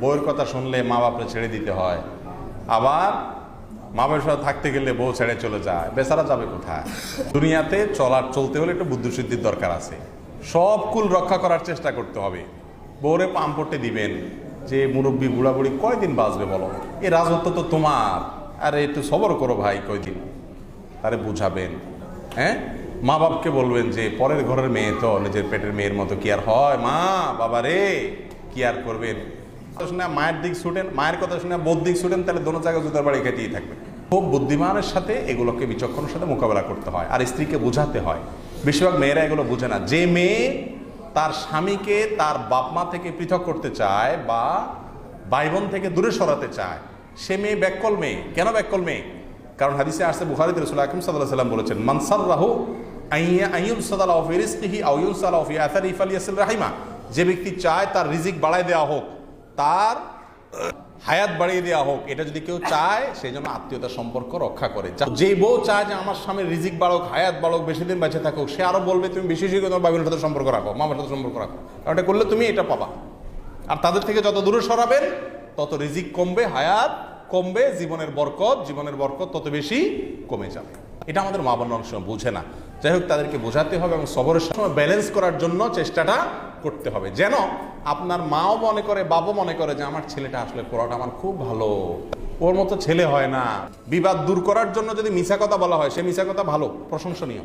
বউয়ের কথা শুনলে মা বাপরে ছেড়ে দিতে হয়। আবার মা বাবার সাথে থাকতে গেলে বউ ছেড়ে চলে যায়। বেচারা যাবে কোথায়? দুনিয়াতে চলার, চলতে হলে একটু বুদ্ধিসিদ্ধির দরকার আছে। সব কুল রক্ষা করার চেষ্টা করতে হবে। বউরে পাম পট্টে দিবেন। যে মুরব্বী বুড়াবুড়ি কয়দিন বাঁচবে বলো? এ রাজত্ব তো তোমার। আরে একটু সবর করো ভাই কয়দিন। তারে বুঝাবেন। হ্যাঁ? মা বাপকে বলবেন যে, পরের ঘরের মেয়ে তো, নিজের পেটের মেয়ের মতো কি আর হয়? মা বাবা রে কি আর করবেন? শুনে মায়ের দিক ছুটেন, মায়ের কথা শুনে বোধ দিক ছুটেন, তাহলে দোনো জায়গায় জুতার বাড়ি খেতেই থাকবে। খুব বুদ্ধিমানের সাথে এগুলোকে বিচক্ষণের সাথে মোকাবেলা করতে হয়, আর স্ত্রীকে বোঝাতে হয়। বেশিরভাগ মেয়েরা এগুলো বোঝে না। যে মেয়ে তার স্বামীকে তার বাপ মা থেকে পৃথক করতে চায় বা ভাই বোন থেকে দূরে সরাতে চায়, সে মেয়ে ব্যাককল মেয়ে। কেন ব্যাককল মেয়ে? কারণ হাদিসে আসছে বুখারিতে রসুল আকিম সাল্লাহ সাল্লাম বলেছেন মানসার রাহু যে ব্যক্তি চায় তার রিজিক বাড়ায় দেওয়া হোক। তার হায়াত বাড়িয়ে দেওয়া হোক, এটা যদি কেউ চায়, সেই জন্য আত্মীয়তার সম্পর্ক রক্ষা করে। যা- বউ চায় যে আমার স্বামীর রিজিক বাড়ক, হায়াত বাড়ক, বেশি দিন বেঁচে থাকুক, সে আরও বলবে, তুমি বেশি বেশি তোমার বাবিনের সাথে সম্পর্ক রাখো, মামার সাথে সম্পর্ক রাখো। কারণ এটা করলে তুমি এটা পাবা। আর তাদের থেকে যত দূরে সরাবেন, তত রিজিক কমবে, হায়াত কমবে, জীবনের বরকত জীবনের বরকত তত বেশি কমে যাবে। এটা আমাদের মা বোন অনেক সময় বুঝে না। যাই হোক, তাদেরকে বোঝাতে হবে এবং সবরের সময় ব্যালেন্স করার জন্য চেষ্টাটা করতে হবে। যেন আপনার মাও মনে করে, বাবু মনে করে যে আমার ছেলেটা আসলে পড়াটা আমার খুব ভালো। ওর মতো ছেলে হয় না। বিবাদ দূর করার জন্য যদি মিশা কথা বলা হয়, সে মিশা কথা ভালো, প্রশংসনীয়।